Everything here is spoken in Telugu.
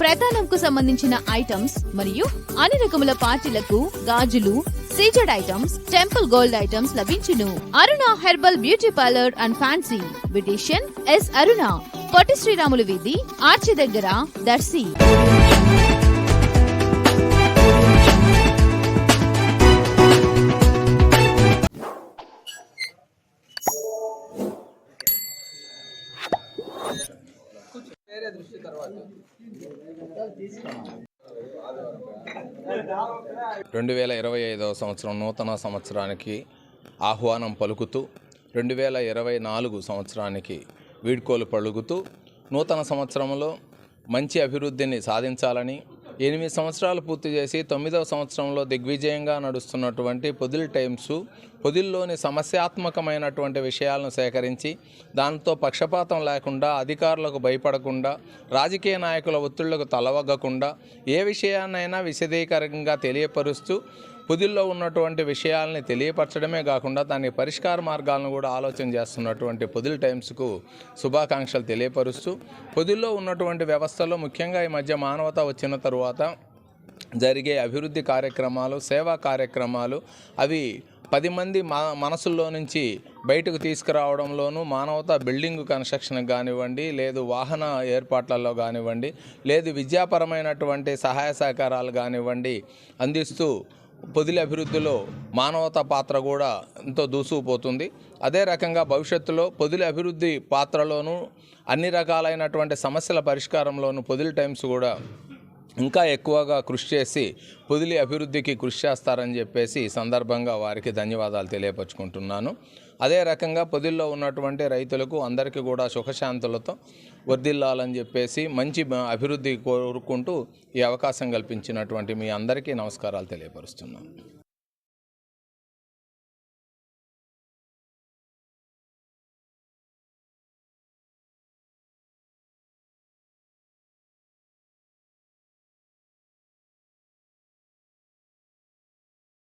ప్రధానంకు సంబంధించిన ఐటమ్స్ మరియు అన్ని రకముల పార్టీలకు గాజులు CZ items temple gold items లభించును. Aruna herbal beauty parlour and fancy. Beautician S Aruna. Potti Sriramulu వీధి ఆర్చి దగ్గర దర్శి. రెండు వేల ఇరవై ఐదవ సంవత్సరం నూతన సంవత్సరానికి ఆహ్వానం పలుకుతూ రెండు వేల ఇరవై నాలుగు సంవత్సరానికి వీడ్కోలు పలుకుతూ నూతన సంవత్సరంలో మంచి అభివృద్ధిని సాధించాలని ఎనిమిది సంవత్సరాలు పూర్తి చేసి తొమ్మిదవ సంవత్సరంలో దిగ్విజయంగా నడుస్తున్నటువంటి పొదిల్ టైమ్స్ పొదిల్లోని సమస్యాత్మకమైనటువంటి విషయాలను సేకరించి దాంతో పక్షపాతం లేకుండా అధికారులకు భయపడకుండా రాజకీయ నాయకుల ఒత్తిళ్ళకు తలవగ్గకుండా ఏ విషయాన్నైనా విశదీకరంగా తెలియపరుస్తూ పొదిల్లో ఉన్నటువంటి విషయాల్ని తెలియపరచడమే కాకుండా దాని పరిష్కార మార్గాలను కూడా ఆలోచన చేస్తున్నటువంటి పొదిల్ టైమ్స్కు శుభాకాంక్షలు తెలియపరుస్తూ పొదిల్లో ఉన్నటువంటి వ్యవస్థలో ముఖ్యంగా ఈ మధ్య మానవత వచ్చిన తరువాత జరిగే అభివృద్ధి కార్యక్రమాలు సేవా కార్యక్రమాలు అవి పది మంది మా మనసుల్లో నుంచి బయటకు తీసుకురావడంలోనూ మానవతా బిల్డింగ్ కన్స్ట్రక్షన్ కానివ్వండి లేదు వాహన ఏర్పాట్లలో కానివ్వండి లేదు విద్యాపరమైనటువంటి సహాయ సహకారాలు కానివ్వండి అందిస్తూ పొదిలి అభివృద్ధిలో మానవతా పాత్ర కూడా ఎంతో దూసుకుపోతుంది. అదే రకంగా భవిష్యత్తులో పొదిలి అభివృద్ధి పాత్రలోనూ అన్ని రకాలైనటువంటి సమస్యల పరిష్కారంలోనూ పొదిలి టైమ్స్ కూడా ఇంకా ఎక్కువగా కృషి చేసి పొదిలి అభివృద్ధికి కృషి చేస్తారని చెప్పేసి ఈ సందర్భంగా వారికి ధన్యవాదాలు తెలియపరుచుకుంటున్నాను. అదే రకంగా పొదిల్లో ఉన్నటువంటి రైతులకు అందరికీ కూడా సుఖశాంతులతో వర్దిల్లాలని చెప్పేసి మంచి అభివృద్ధి కోరుకుంటూ ఈ అవకాశం కల్పించినటువంటి మీ అందరికీ నమస్కారాలు తెలియపరుస్తున్నాను.